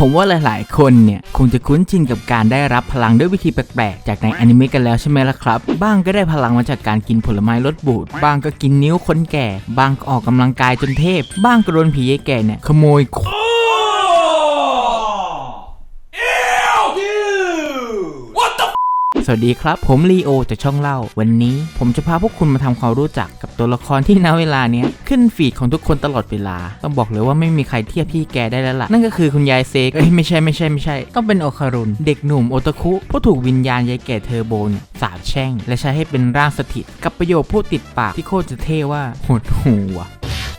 ผมว่าหลาย ๆ คนเนี่ยคงจะคุ้นชินกับการได้รับพลังด้วยวิธีแปลก ๆ จากในอนิเมะกันแล้วใช่ไหมล่ะครับ บ้างก็ได้พลังมาจากการกินผลไม้ลดบูด บ้างก็กินนิ้วคนแก่ บ้างก็ออกกำลังกายจนเทพ บ้างก็โดนผีแก่เนี่ยขโมย สวัสดีครับ ผมลีโอจากช่องเล่า วันนี้ผมจะพาพวกคุณมาทำความรู้จักกับตัวละครที่ณเวลาเนี้ยขึ้นฟีดของทุกคนตลอดเวลา ต้องบอกเลยว่าไม่มีใครเทียบพี่แกได้แล้วล่ะ นั่นก็คือคุณยายเซกเอ้ยไม่ใช่ไม่ใช่ไม่ใช่ ต้องเป็นโอคารุน เด็กหนุ่มโอตาคุผู้ถูกวิญญาณยายแก่เทอร์โบนสาบแช่ง และใช้ให้เป็นร่างสถิต กับประโยคพูดติดปากที่โคตรจะเท่ว่าหดหูว่ะ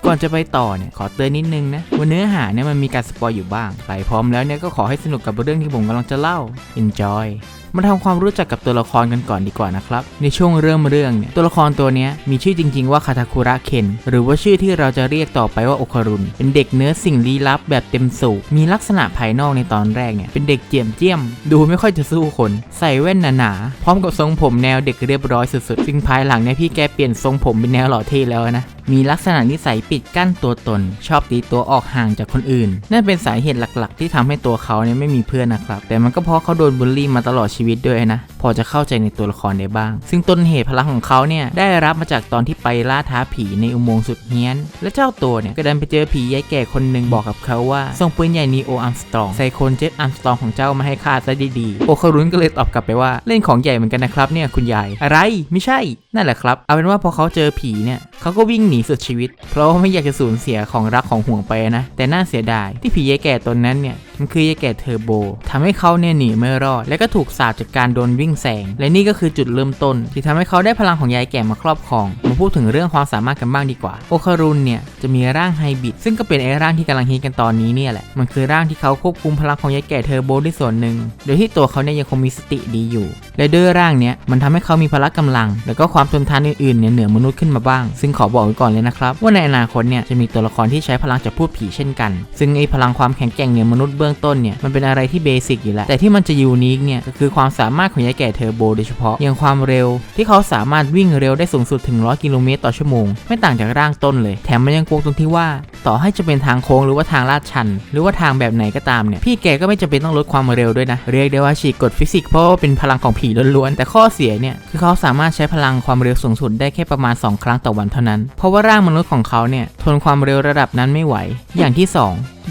ก่อนจะไปต่อเนี่ยขอเตือนนิดนึงนะว่าเนื้อหาเนี่ยมันมีการสปอยอยู่บ้างใครพร้อมแล้วเนี่ยก็ขอให้สนุกกับเรื่องที่ผมกำลังจะเล่า enjoy มาทำความรู้จักกับตัวละครกันก่อนดีกว่านะครับ ในช่วงเริ่มเรื่องเนี่ยตัวละครตัวนี้มีชื่อจริง ๆ ว่าคาทาคุระเคนหรือว่าชื่อที่เราจะเรียกต่อไปว่าโอคารุน เป็นเด็กเนื้อสิ่งลี้ลับแบบเต็มสูบมีลักษณะภายนอกในตอนแรกเนี่ยเป็นเด็กเจียมเจียม ดูไม่ค่อยจะสู้คน ใส่แว่นหนาๆพร้อมกับทรงผมแนวเด็กเรียบร้อยสุดๆซึ่งภายหลังเนี่ยพี่แกเปลี่ยนทรงผมเป็นแนวหล่อเท่แล้วนะ มีลักษณะนิสัยปิดกั้นตัวตน ชอบตีตัวออกห่างจากคนอื่น นั่นเป็นสาเหตุหลักๆ ที่ทำให้ตัวเขาเนี่ยไม่มีเพื่อนนะครับ แต่มันก็เพราะเขาโดนบูลลี่มาตลอดชีวิตด้วยนะ พอจะเข้าใจในตัวละครได้บ้าง ซึ่งต้นเหตุพลังของเขาเนี่ยได้รับมาจากตอนที่ไปล่าท้าผีในอุโมงค์สุดเฮี้ยน และเจ้าตัวเนี่ยก็ดันไปเจอผียายแก่คนหนึ่งบอกกับเขาว่าส่งปืนใหญ่นีโออัมสตรองไซโคนเจ็ตอัมสตรองของเจ้ามาให้ข้าซะดีๆโอคารุนก็เลยตอบกลับไปว่าเล่นของใหญ่เหมือนกันนะครับเนี่ยคุณยายอะไรไม่ใช่นั่นแหละครับ เอาเป็นว่าพอเขาเจอผีเนี่ยเขาก็วิ่งหนีสุดชีวิต เพราะว่าไม่อยากจะสูญเสียของรักของห่วงไปนะ แต่น่าเสียดายที่ผียายแก่ตนนั้นเนี่ย มันคือยายแก่เทอร์โบทำให้เขาเนี่ยหนีไม่รอด และก็ถูกสาปจากการโดนวิ่งแสง และนี่ก็คือจุดเริ่มต้น ที่ทำให้เขาได้พลังของยายแก่มาครอบครอง มาพูดถึงเรื่องความสามารถกันบ้างดีกว่า โอคารุนเนี่ยจะมีร่างไฮบิดซึ่งก็เป็นไอ้ร่างที่กำลังฮิตกันตอนนี้เนี่ยแหละ มันคือร่างที่เขาควบคุมพลังของยายแก่เทอร์โบได้ส่วนหนึ่ง โดยที่ตัวเขาเนี่ยยังคงมีสติดีอยู่ และด้วยร่างเนี้ยมันทำให้เขามีพละกำลัง แล้วก็ความทนทานอื่นๆเนี่ยเหนือมนุษย์ขึ้นมาบ้าง ซึ่งขอบอกไว้ก่อนเลยนะครับว่าในอนาคตเนี่ยจะมีตัวละครที่ใช้พลังจากพูดผีเช่นกัน ซึ่งไอ้พลังความแข็งแกร่งเหนือมนุษย์เบองต้นเนี่ยมันเป็นอะไรที่เบสิกอยู่แล้ว แต่ที่มันจะยูนิคเนี่ยก็คือความสามารถของยายแก่เทอร์โบโดยเฉพาะอย่างความเร็ว ที่เขาสามารถวิ่งเร็วได้สูงสุดถึง 100 กิโลเมตรต่อชั่วโมง ไม่ต่างจากร่างต้นเลย แถมมันยังโกงตรงที่ว่า ต่อให้จะเป็นทางโค้งหรือว่าทางลาดชัน หรือว่าทางแบบไหนก็ตามเนี่ยพี่แกก็ไม่จำเป็นต้องลดความเร็วด้วยนะเรียกได้ว่าฉีกกฎฟิสิกส์เพราะว่าเป็นพลังของผีล้วนๆแต่ข้อเสียเนี่ยคือเขาสามารถใช้พลังความเร็วสูงสุดได้แค่ประมาณ 2 ครั้งต่อวันเท่านั้น เพราะว่าร่างมนุษย์ของเขาเนี่ยทนความเร็วระดับนั้นไม่ไหว อย่างที่ส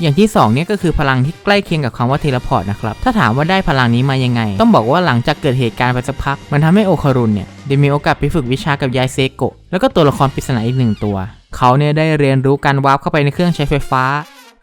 อย่างที่2เนี่ยก็คือพลังที่ใกล้เคียงกับคำว่าเทเลพอร์ตนะครับ ถ้าถามว่าได้พลังนี้มายังไง ต้องบอกว่าหลังจากเกิดเหตุการณ์ไปสักพัก มันทำให้โอคารุนเนี่ยได้มีโอกาสไปฝึกวิชากับยายเซโกะ แล้วก็ตัวละครปริศนาอีกหนึ่งตัว เขาเนี่ยได้เรียนรู้การวาร์ปเข้าไปในเครื่องใช้ไฟฟ้า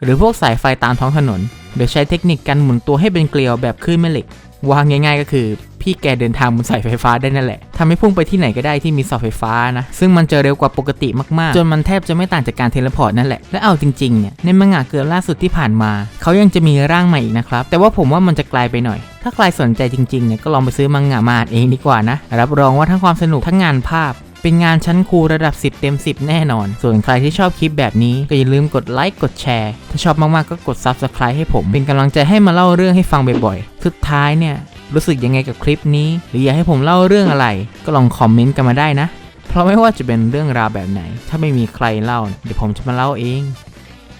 หรือพวกสายไฟตามท้องถนน โดยใช้เทคนิคการหมุนตัวให้เป็นเกลียวแบบคลื่นแม่เหล็กวางง่ายๆ ก็คือ พี่แกเดินทางบนสายไฟฟ้าได้นั่นแหละทำให้พุ่งไปที่ไหนก็ได้ที่มีเสาไฟฟ้านะซึ่งมันจะเร็วกว่าปกติมากๆ จนมันแทบจะไม่ต่างจากการเทเลพอร์ตนั่นแหละและเอาจริงๆเนี่ยในมังงะเกือบล่าสุดที่ผ่านมา เขายังจะมีร่างใหม่อีกนะครับแต่ว่าผมว่ามันจะไกลไปหน่อยถ้าใครสนใจจริงๆเนี่ยก็ลองไปซื้อมังงะมาอ่านเองดีกว่านะรับรองว่าทั้งความสนุกทั้งงานภาพ เป็นงานชั้นครูระดับ 10 เต็ม 10 แน่นอน ส่วนใครที่ชอบคลิปแบบนี้ ก็อย่าลืมกดไลค์กดแชร์ ถ้าชอบมากๆก็กด Subscribe ให้ผม เป็นกำลังใจให้มาเล่าเรื่องให้ฟังบ่อยๆ สุดท้ายเนี่ย รู้สึกยังไงกับคลิปนี้ หรืออยากให้ผมเล่าเรื่องอะไร ก็ลองคอมเมนต์กันมาได้นะ เพราะไม่ว่าจะเป็นเรื่องราวแบบไหน ถ้าไม่มีใครเล่า เดี๋ยวผมจะมาเล่าเอง